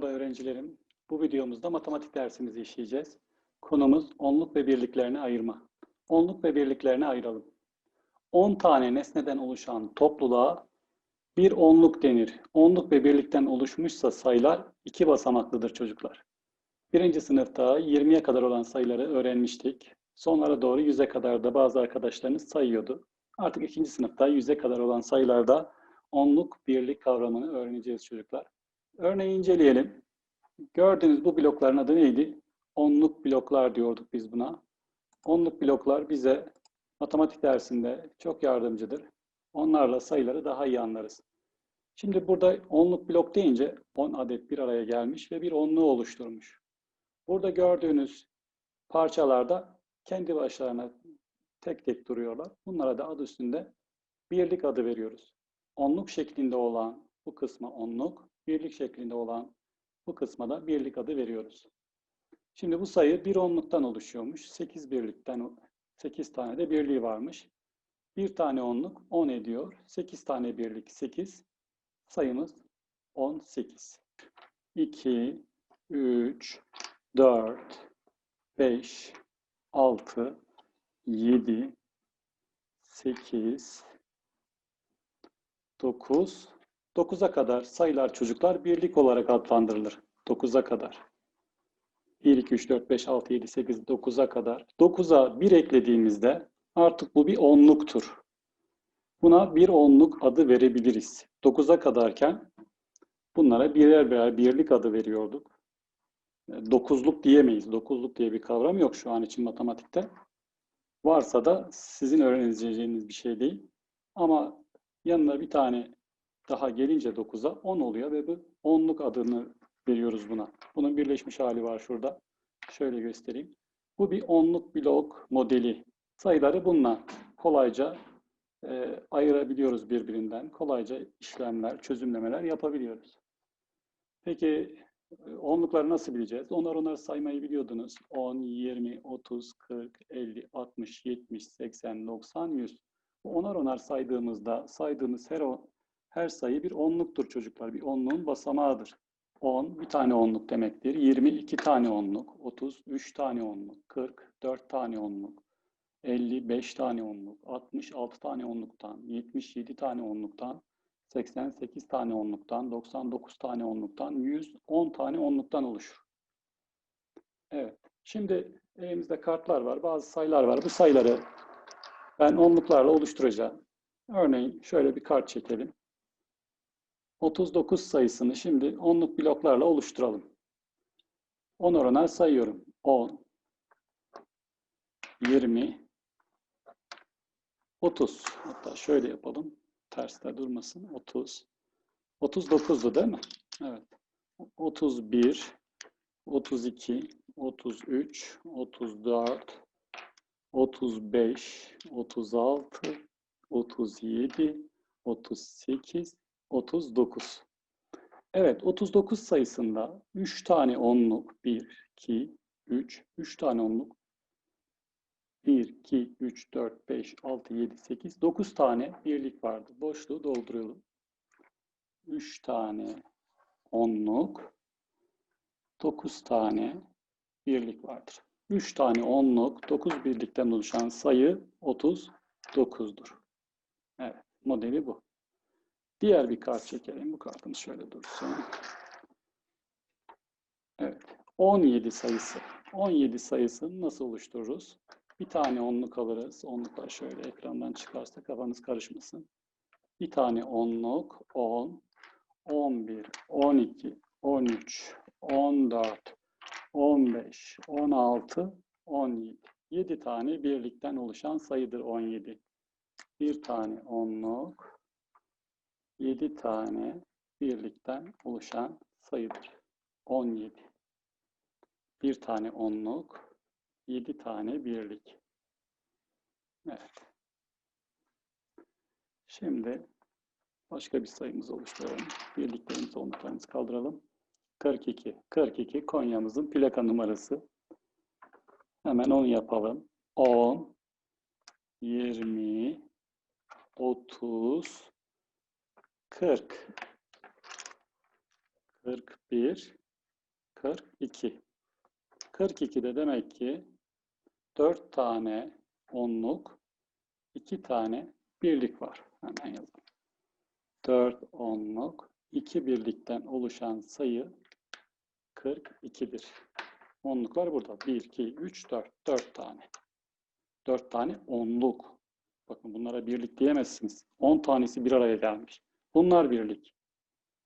Merhaba öğrencilerim. Bu videomuzda matematik dersimizi işleyeceğiz. Konumuz onluk ve birliklerini ayırma. Onluk ve birliklerini ayıralım. 10 tane nesneden oluşan topluluğa bir onluk denir. Onluk ve birlikten oluşmuşsa sayılar iki basamaklıdır çocuklar. Birinci sınıfta 20'ye kadar olan sayıları öğrenmiştik. Sonlara doğru 100'e kadar da bazı arkadaşlarınız sayıyordu. Artık ikinci sınıfta 100'e kadar olan sayılarda onluk, birlik kavramını öğreneceğiz çocuklar. Örneği inceleyelim. Gördüğünüz bu blokların adı neydi? Onluk bloklar diyorduk biz buna. Onluk bloklar bize matematik dersinde çok yardımcıdır. Onlarla sayıları daha iyi anlarız. Şimdi burada onluk blok deyince 10 adet bir araya gelmiş ve bir onluğu oluşturmuş. Burada gördüğünüz parçalarda kendi başlarına tek tek duruyorlar. Bunlara da adı üstünde birlik adı veriyoruz. Onluk şeklinde olan bu kısma onluk, birlik şeklinde olan bu kısma da birlik adı veriyoruz. Şimdi bu sayı bir onluktan oluşuyormuş. 8 birlikten 8 tane de birliği varmış. Bir tane onluk 10 ediyor. 8 tane birlik 8. Sayımız 18. 2, 3, 4, 5, 6, 7, 8, 9, 9'a kadar sayılar çocuklar birlik olarak adlandırılır. 9'a kadar. 1, 2, 3, 4, 5, 6, 7, 8, 9'a kadar. 9'a 1 eklediğimizde artık bu bir onluktur. Buna bir onluk adı verebiliriz. 9'a kadarken bunlara birer birer birlik adı veriyorduk. Dokuzluk diyemeyiz. Dokuzluk diye bir kavram yok şu an için matematikte. Varsa da sizin öğreneceğiniz bir şey değil. Ama yanına bir tane daha gelince 9'a 10 oluyor ve bu onluk adını veriyoruz buna. Bunun birleşmiş hali var şurada. Şöyle göstereyim. Bu bir onluk blok modeli. Sayıları bununla kolayca e, ayırabiliyoruz birbirinden. Kolayca işlemler, çözümlemeler yapabiliyoruz. Peki onlukları nasıl bileceğiz? Onlar onlar saymayı biliyordunuz. 10, 20, 30, 40, 50, 60, 70, 80, 90, 100. Onar onar saydığımızda saydığımız her her sayı bir onluktur çocuklar. Bir onluğun basamağıdır. 10 bir tane onluk demektir. 20 iki tane onluk. 30 üç tane onluk. 40 dört tane onluk. 50 beş tane onluk. 60 altı tane onluktan. 77 tane onluktan. 88 tane onluktan. 99 tane onluktan. 110 tane onluktan oluşur. Evet. Şimdi elimizde kartlar var. Bazı sayılar var. Bu sayıları ben onluklarla oluşturacağım. Örneğin şöyle bir kart çekelim. 39 sayısını şimdi onluk bloklarla oluşturalım. 10 oranlar sayıyorum. 10, 20, 30. Hatta şöyle yapalım. Terste durmasın. 30. 39'du değil mi? Evet. 31, 32, 33, 34, 35, 36, 37, 38, 39. Evet, 39 sayısında 3 tane onluk, 1, 2, 3, 3 tane onluk, 1, 2, 3, 4, 5, 6, 7, 8, 9 tane birlik vardı. Boşluğu dolduralım. 3 tane onluk, 9 tane birlik vardır. 3 tane onluk, 9 birlikten oluşan sayı 39'dur. Evet, modeli bu. Diğer bir kart çekelim. Bu kartımız şöyle dursun. Evet. 17 sayısı. 17 sayısını nasıl oluştururuz? Bir tane onluk alırız. Onluklar şöyle ekrandan çıkarsa kafanız karışmasın. Bir tane onluk 10, 11, 12, 13, 14, 15, 16, 17. 7 tane birlikten oluşan sayıdır 17. Bir tane onluk, 7 tane birlikten oluşan sayıdır. 17. Bir tane onluk, 7 tane birlik. Evet. Şimdi başka bir sayımız oluşturalım. Birliklerimizi, onluklarımızı kaldıralım. 42. 42 Konya'mızın plaka numarası. Hemen onu yapalım. 10, 20, 30, 40, 41, 42. 42'de demek ki 4 tane onluk, 2 tane birlik var. Hemen yazalım. 4 onluk, 2 birlikten oluşan sayı 42'dir. Onluklar burada. 1, 2, 3, 4. 4 tane. 4 tane onluk. Bakın bunlara birlik diyemezsiniz. 10 tanesi bir araya gelmiş. Bunlar birlik.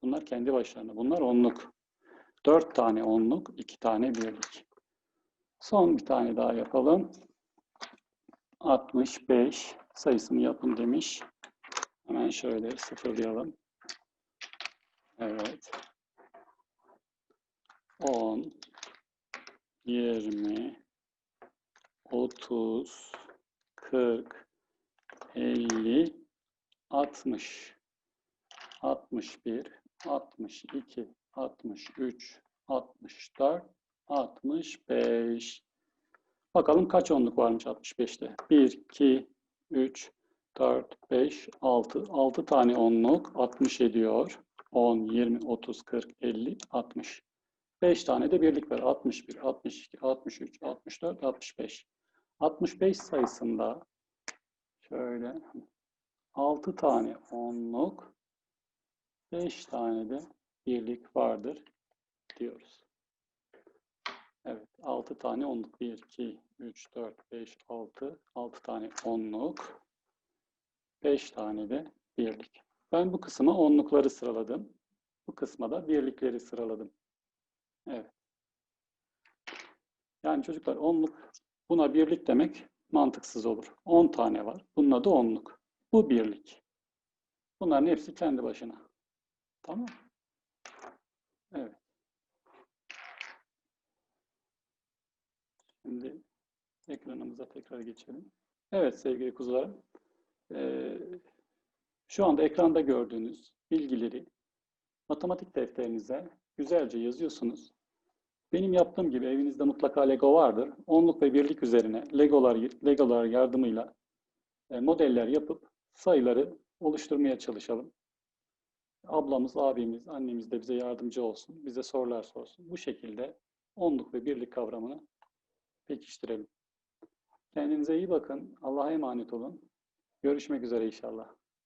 Bunlar kendi başlarına. Bunlar onluk. 4 tane onluk, 2 tane birlik. Son bir tane daha yapalım. 65 sayısını yapın demiş. Hemen şöyle sıfırlayalım. Evet. 10, 20, 30, 40, 50, 60, 61, 62, 63, 64, 65. Bakalım kaç onluk varmış 65'te? 1, 2, 3, 4, 5, 6. 6 tane onluk 60 ediyor. 10, 20, 30, 40, 50, 60. 5 tane de birlik var. 61, 62, 63, 64, 65. 65 sayısında şöyle 6 tane onluk 5 tane de birlik vardır diyoruz. Evet, 6 tane onluk. 1, 2, 3, 4, 5, 6. 6 tane onluk. 5 tane de birlik. Ben bu kısma onlukları sıraladım. Bu kısma da birlikleri sıraladım. Evet. Yani çocuklar onluk, buna birlik demek mantıksız olur. 10 tane var. Bunun adı onluk. Bu birlik. Bunların hepsi kendi başına. Tamam Evet. Şimdi ekranımıza tekrar geçelim. Evet sevgili kuzularım. Ee, şu anda ekranda gördüğünüz bilgileri matematik defterinize güzelce yazıyorsunuz. Benim yaptığım gibi evinizde mutlaka Lego vardır. Onluk ve birlik üzerine Legolar, Legolar yardımıyla e, modeller yapıp sayıları oluşturmaya çalışalım. Ablamız, abimiz, annemiz de bize yardımcı olsun. Bize sorular sorsun. Bu şekilde onluk ve birlik kavramını pekiştirelim. Kendinize iyi bakın. Allah'a emanet olun. Görüşmek üzere inşallah.